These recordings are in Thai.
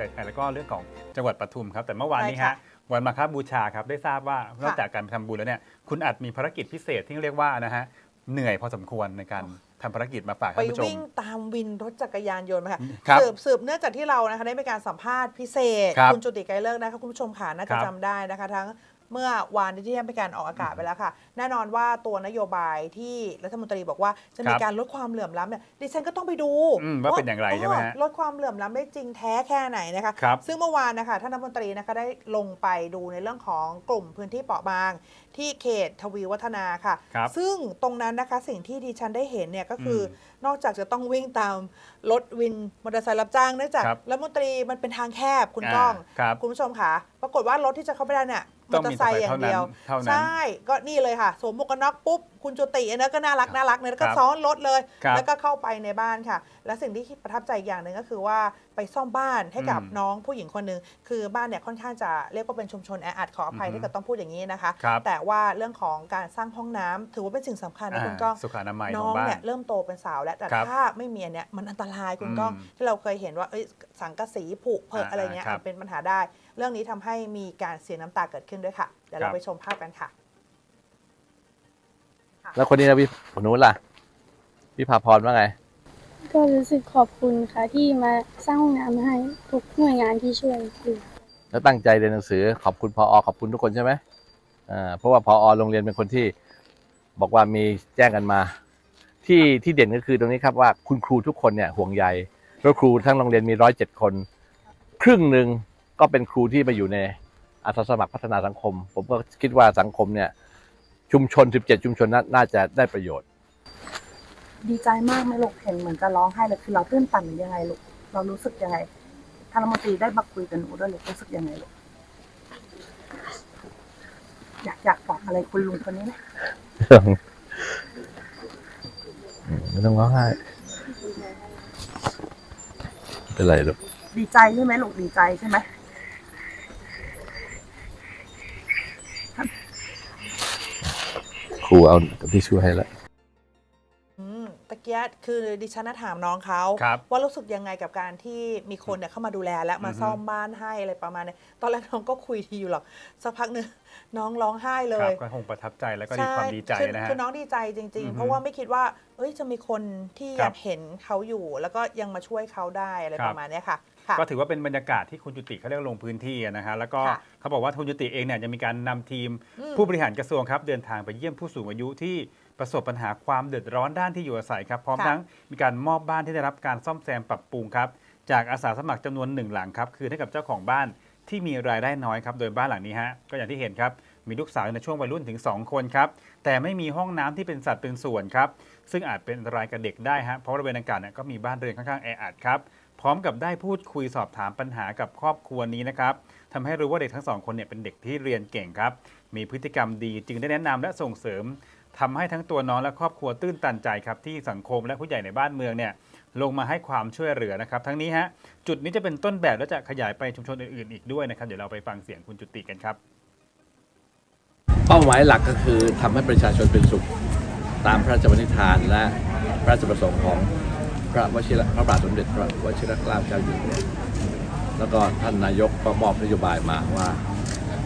พรรคภูมิใจไทยแล้วก็เรื่องของจังหวัดปทุมครับ แต่เมื่อวานนี้ใช่ค่ะฮะวันมาคบูชาครับได้ทราบว่านอกจากการไปทำบุญแล้วเนี่ยคุณอาจมีภารกิจพิเศษที่เรียกว่านะฮะเหนื่อยพอสมควรในการทำภารกิจมาฝากไปท่านผู้ชม วิ่งตามวินรถจักรยานยนต์มาค่ะครับสืบสืบเนื่องจากที่เรานะคะได้มีการสัมภาษณ์พิเศษครับณจุติไกรเลิกษ์นะคะคุณผู้ชมค่ะน่าจะครับจำได้นะคะ ทั้ง เมื่อวานที่ได้มีการออกอากาศไปแล้วค่ะ แน่นอนว่าตัวนโยบายที่รัฐมนตรีบอกว่าจะมีครับการลดความเหลื่อมล้ำเนี่ยดิฉันก็ต้องไปดูอืมว่าเป็นอย่างไรใช่ไหมฮะเออลดความเหลื่อมล้ำได้จริงแท้แค่ไหนนะคะครับซึ่งเมื่อวานนะคะท่านรัฐมนตรีนะคะได้ลงไปดูในเรื่องของกลุ่มพื้นที่เปราะบาง ที่เขตทวีวัฒนาค่ะครับซึ่งตรงนั้นนะคะสิ่งที่ดิฉันได้เห็นเนี่ยก็คืออมนอกจากจะต้องวิ่งตามรถวินมอเตอร์ไซค์รับจ้างเนื่องจากครับรัฐมนตรีมันเป็นทางแคบคุณอ่าก้องครับคุณผู้ชมค่ะ ปรากฏว่ารถที่จะเข้าไปได้เนี่ย มต้อองเตอมีร์ไซค์อย่างเดียวเท่านั้นเท่านั้นใช่ ก็นี่เลยค่ะ สวมหมวกกันน็อกปุ๊บคุณจุติเนี่ยก็น่ารักน่ารักเนี่ยแล้วก็ครับซ้อนรถเลย ครับแล้วก็เข้าไปในบ้านค่ะ และสิ่งที่ประทับใจอีกอย่างหนึ่งก็คือว่าไปซ่อมบ้านให้กับอืมน้องผู้หญิงคนหนึ่งคือบ้านเนี่ยค่อนข้างจะเรียกว่าเป็นชุมชนแออัดขออภัยอือฮึ ถ้าเกิดต้องพูดอย่างนี้นะคะ ครับแต่ว่าเรื่องของการสร้างห้องน้ำถือว่าเป็นสิ่งสำคัญนะคุณก้องสุขอนามัยน้ขอองงบ้าเนี่ยนเริ่มโตเป็นสาวแล้วแต่ครับถ้าไม่มีอันเนี่ยมันอันตรายคุณอืมก้องที่เราเคยเห็นว่าเอ้ยสังกะสีผุเผอะอ่าอะไรเงี้ยครับมันเป็นปัญหาได้ เรื่องนี้ทำให้มีการเสียน้ำตาเกิดขึ้นด้วยค่ะ เดี๋ยวครัเราบไปชมภาพกันค่ะ แล้วคนนี้นะพี่คนนู้นล่ะ พี่พาพรว่าไง ก็รู้สึกขอบคุณค่ะ ที่มาสร้างห้องน้ำให้ทุกหน่วยงานที่ช่วยดูแล้วตั้งใจเรียนหนังสือ ขอบคุณพอขอบคุณทุกคนใช่ไหมอ่าเพราะว่าพอโรงเรียนเป็นคนที่บอกว่ามีแจ้งกันมา ที่ที่เด่นก็คือตรงนี้ครับว่าคุณครูทุกคนเนี่ยห่วงใยแล้วครูทั้งโรงเรียนมีร้อยเจ็ดคน ครึ่งหนึ่งก็เป็นครูที่มาอยู่ในอาสาสมัครพัฒนาสังคม ผมก็คิดว่าสังคมเนี่ย ชุมชน 17 ชุมชนน่าน่าจะได้ประโยชน์ ดีใจมากไหมลูกเห็นเหมือนจะร้องไห้เลยคือเราตื้นตันหรือยังไงลูกเรารู้สึกยังไงท่านรัฐมนตรีได้มาคุยกับหนูด้วยลูกรู้สึกยังไงลูกอยากอยากบอกอะไรคุณลุงคนนี้ไหมไม่ต้องร้องไห้เป็นไรลูกดีใจใช่ไหมลูกดีใจใช่ไหม รูเอาที่ช่วยให้แล้วอืมตะเกียคือดิฉันน่ะถามน้องเขา ครับ ว่ารู้สึกยังไงกับการที่มีคนเนี่ยเข้ามาดูแลและมาอือฮึซ่อมบ้านให้อะไรประมาณนี้ตอนแรกน้องก็คุยทีอยู่หรอกสักพักหนึ่งน้องร้องไห้เลครัยบก็คงประทับใจแล้วก็มีความดีใจคือนะฮะ คือน้องดีใจจริง อือๆฮึเพราะว่าไม่คิดว่า เอ้ยจะมีคนที่คอรัยาบกเห็นเขาอยู่ แล้วก็ยังมาช่วยเขาได้อะไรครับ ประมาณเนี้ยค่ะค่ะ ก็ถือว่าเป็นบรรยากาศที่คุณจุติเขาเรียกลงพื้นที่นะฮะแล้วก็ค่ะเขาบอกว่าคุณจุติเองเนี่ยจะมีการนำทีมอืมผู้บริหารกระทรวงครับเดินทางไปเยี่ยมผู้สูงอายุที่ประสบปัญหาความเดือดร้อนด้านที่อยู่อาศัยครับพร้อมค่ะทั้งมีการมอบบ้านที่ได้รับการซ่อมแซมปรับปรุงครับจากอาสาสมัครจำนวนหนึ่งหลังครับคือให้กับเจ้าของบ้านที่มีรายได้น้อยครับโดยบ้านหลังนี้ฮะก็อย่างที่เห็นครับมีลูกสาวอยู่ในช่วงวัยรุ่นถึง 2 คนครับ แต่ไม่มีห้องน้ำที่เป็นสัดเป็นส่วนครับ ซึ่งอาจเป็นอันตรายกับเด็กได้ฮะเพราะบริเวณดังกล่าวเนี่ยก็มีบ้านเรือนค่อนข้างแออัดครับ พร้อมกับได้พูดคุยสอบถามปัญหากับครอบครัวนี้นะครับทำให้รู้ว่าเด็กทั้งสองคนเนี่ยเป็นเด็กที่เรียนเก่งครับ มีพฤติกรรมดีจึงได้แนะนำและส่งเสริมทำให้ทั้งตัวน้องและครอบครัวตื้นตันใจครับที่สังคมและผู้ใหญ่ในบ้านเมืองเนี่ยลงมาให้ความช่วยเหลือนะครับ ทั้งนี้ฮะจุดนี้จะเป็นต้นแบบและจะขยายไปชุมชนอื่นๆอีกด้วยนะครับ เดี๋ยวเราไปฟังเสียงคุณจุติกันครับ เป้าหมายหลักก็คือทำให้ประชาชนเป็นสุข ตามพระราชบัญญัติฐานและพระราชประสงค์ของ พระวชิระพระบาทสมเด็จพระวชิรเกล้าเจ้าอยู่หัวแล้วก็ท่านนายกก็มอบนโยบายมาว่า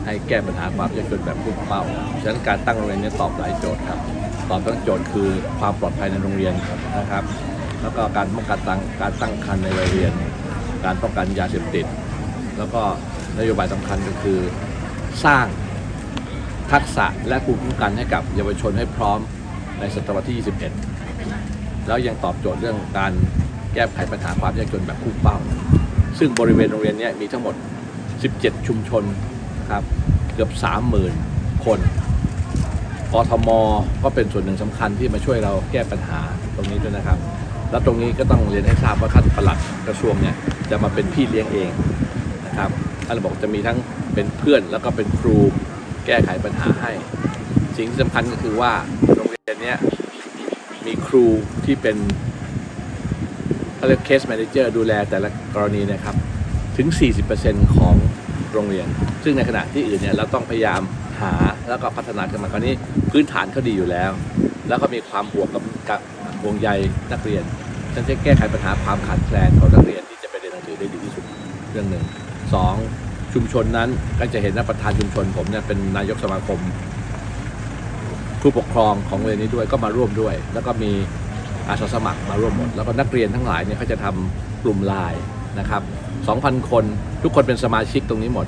ให้แก้ปัญหาความยากจนแบบพุ่งเป้าฉะนั้นการตั้งโรงเรียนนี้ตอบหลายโจทย์ครับ ตอบทั้งโจทย์คือความปลอดภัยในโรงเรียนนะครับ แล้วก็การป้องกันตั้งการตั้งครรภ์ในวัยเรียน การป้องกันยาเสพติด แล้วก็นโยบายสำคัญก็คือสร้างทักษะและภูมิคุ้มกันให้กับเยาวชนให้พร้อมในศตวรรษที่ 21 แล้วยังตอบโจทย์เรื่องการแก้ไขปัญหาความยากจนแบบพุ่เป้า ซึ่งบริเวณโรงเรียนนี้มีทั้งหมด 17 ชุมชนครับเกือบ 30,000 คนกทมก็เป็นส่วนหนึ่งสำคัญที่มาช่วยเราแก้ปัญหาตรงนี้ด้วยนะครับ แล้วตรงนี้ก็ต้องเรียนให้ทราบว่าท่านปลัดกระทรวงเนี่ยจะมาเป็นพี่เลี้ยงเองนะครับท่านบอกจะมีทั้งเป็นเพื่อนแล้วก็เป็นครูแก้ไขปัญหาให้ สิ่งที่สำคัญก็คือว่าโรงเรียนเนี้ย มีครูที่เป็นเขาเรียก case manager ดูแลแต่ละกรณีนะครับ ถึง 40%ของโรงเรียน ซึ่งในขณะที่อื่นเนี่ยเราต้องพยายามหาแล้วก็พัฒนาขึ้นมาคราวนี้พื้นฐานเขาดีอยู่แล้ว แล้วก็มีความห่วงกับกับห่วงใยนักเรียนฉันจะแก้ไขปัญหาความขาดแคลนของนักเรียนที่จะไปเรียนหนังสือได้ดีที่สุดเรื่องหนึ่งสองชุมชนนั้นก็จะเห็นว่าประธานชุมชนผมเนี่ยเป็นนายกสมาคม ผู้ปกครองของโรงเรียนนี้ด้วยก็มาร่วมด้วย แล้วก็มีอาสาสมัครมาร่วมหมด แล้วก็นักเรียนทั้งหลายเนี่ยเขาจะทำกลุ่มไลน์นะครับ 2,000 คนทุกคนเป็นสมาชิกตรงนี้หมด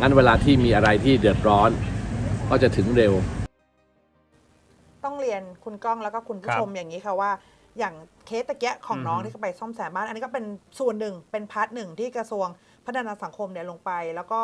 งั้นเวลาที่มีอะไรที่เดือดร้อน ก็จะถึงเร็ว ต้องเรียนคุณก้องแล้วก็คุณผู้ครับชมอย่างนี้ค่ะว่า อย่างเคสตะเกียของน้องอือฮึที่เขาไปซ่อมแซมบ้าน อันนี้ก็เป็นส่วนหนึ่งเป็นพาร์ทหนึ่งที่กระทรวงพัฒนาสังคมเนี่ยลงไป แล้วก็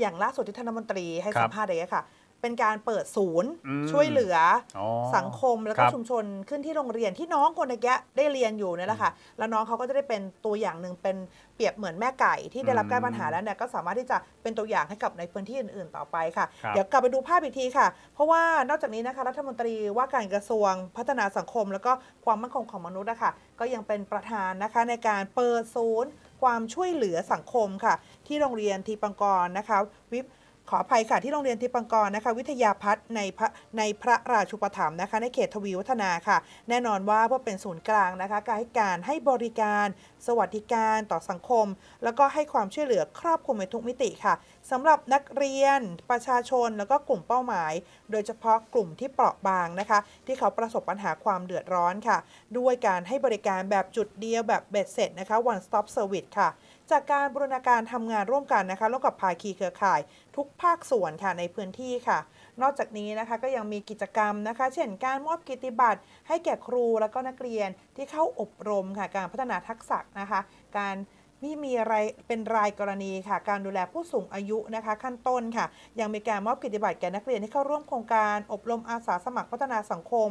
อย่างล่าสุดที่ท่านรัฐมนตรีให้ครับสัมภาษณ์อย่างนี้ยค่ะ เป็นการเปิดศูนย์ อืมช่วยเหลืออ๋อสังคมแล้วคก็รับชุมชนขึ้นที่โรงเรียนที่น้องคนตะเกียได้เรียนอยู่เนี่ยแหละค่ะ แล้วน้องเขาก็จะได้เป็นตัวอย่างหนึ่งเป็นเปรียบเหมือนแม่ไก่ที่ได้รับแก้ปัญหาแล้วเนี่ยก็สามารถที่จะเป็นตัวอย่างให้กับในพื้นที่อื่น ๆ ต่อไปค่ะ ครับ เดี๋ยวกลับไปดูภาพอีกทีค่ะ เพราะว่านอกจากนี้นะคะรัฐมนตรีว่าการกระทรวงพัฒนาสังคม แล้วก็ความมั่นคงของมนุษย์นะคะก็ยังเป็นประธานนะคะในการเปิดศูนย์ ความช่วยเหลือสังคมค่ะ ที่โรงเรียนทีปังกรนะคะ วิ ขออภัยค่ะที่โรงเรียนทีปังกรนะคะ วิทยาพัฒน์ในพระในพระราชูปถัมภ์นะคะ ในเขตทวีวัฒนาค่ะ แน่นอนว่าเพื่อเป็นศูนย์กลางนะคะการให้การให้บริการ สวัสดิการต่อสังคม แล้วก็ให้ความช่วยเหลือครอบคลุมในทุกมิติค่ะสำหรับนักเรียนประชาชนแล้วก็กลุ่มเป้าหมาย โดยเฉพาะกลุ่มที่เปราะบางนะคะ ที่เขาประสบปัญหาความเดือดร้อนค่ะ ด้วยการให้บริการแบบจุดเดียวแบบเบ็ดเสร็จนะคะ one stop service ค่ะ จากการบูรณาการทำงานร่วมกันนะคะร่วมกับภาคีเครือข่าย ทุกภาคส่วนค่ะในพื้นที่ค่ะ นอกจากนี้นะคะก็ยังมีกิจกรรมนะคะ เช่นการมอบกิตติบัตรให้แก่ครูและก็นักเรียนที่เข้าอบรมค่ะการพัฒนาทักษะนะคะ การมีมีอะไรเป็นรายกรณีค่ะ การดูแลผู้สูงอายุนะคะ ขั้นต้นค่ะ ยังมีการมอบกิตติบัตรแก่นักเรียนที่เข้าร่วมโครงการ อบรมอาสาสมัครพัฒนาสังคม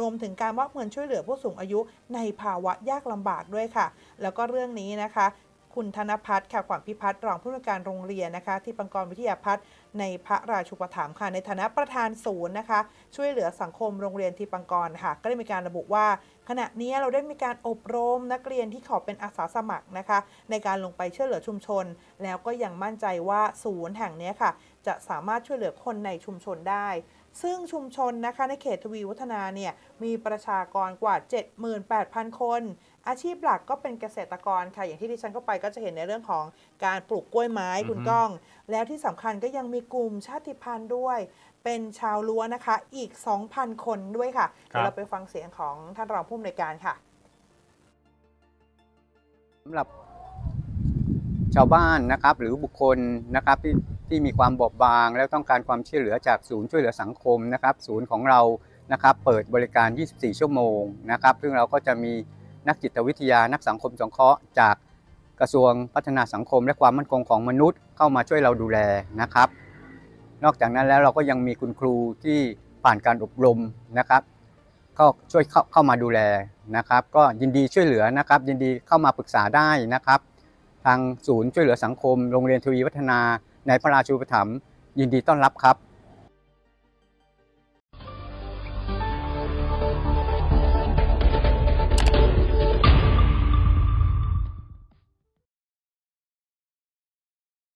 รวมถึงการมอบเงินช่วยเหลือผู้สูงอายุในภาวะยากลำบากด้วยค่ะ แล้วก็เรื่องนี้นะคะ คุณธนพัฒน์ค่ะขวัญพิพัฒน์รองผู้อำนวยการโรงเรียนนะคะ ที่ปังกรวิทยาพัฒน์ในพระราชูปถัมภ์ค่ะ ในฐานะประธานศูนย์นะคะ ช่วยเหลือสังคมโรงเรียนที่ปังกรค่ะ ก็ได้มีการระบุว่า ขณะนี้เราได้มีการอบรมนักเรียนที่ขอเป็นอาสาสมัครนะคะ ในการลงไปช่วยเหลือชุมชน แล้วก็ยังมั่นใจว่าศูนย์แห่งนี้ค่ะ จะสามารถช่วยเหลือคนในชุมชนได้ ซึ่งชุมชนนะคะในเขตทวีวัฒนาเนี่ยมีประชากรกว่า 78,000 คน อาชีพหลักก็เป็นเกษตรกรค่ะ อย่างที่ดิฉันก็ไปก็จะเห็นในเรื่องของการปลูกกล้วยไม้คุณอือฮึก้อง แล้วที่สำคัญก็ยังมีกลุ่มชาติพันธุ์ด้วย เป็นชาวล้วนนะคะ อีก 2,000 คนด้วยค่ะเดี๋ยวเราไปฟังเสียงของท่านรองผู้อำนวยการค่ะสำหรับชาวบ้านนะครับหรือบุคคลนะครับที่ ที่มีความบอบบาง แล้วต้องการความช่วยเหลือจากศูนย์ช่วยเหลือสังคมนะครับ ศูนย์ของเรานะครับเปิดบริการ 24 ชั่วโมงนะครับ ซึ่งเราก็จะมีนักจิตวิทยานักสังคมสงเคราะห์จากกระทรวงพัฒนาสังคม และความมั่นคงของมนุษย์เข้ามาช่วยเราดูแลนะครับ นอกจากนั้นแล้วเราก็ยังมีคุณครูที่ผ่านการอบรมนะครับก็ช่วยเข้าเข้ามาดูแลนะครับ ก็ยินดีช่วยเหลือนะครับ ยินดีเข้ามาปรึกษาได้นะครับ ทางศูนย์ช่วยเหลือสังคม โรงเรียนทวีวัฒนา ในพระราชูปถัมภ์ยินดีต้อนรับครับ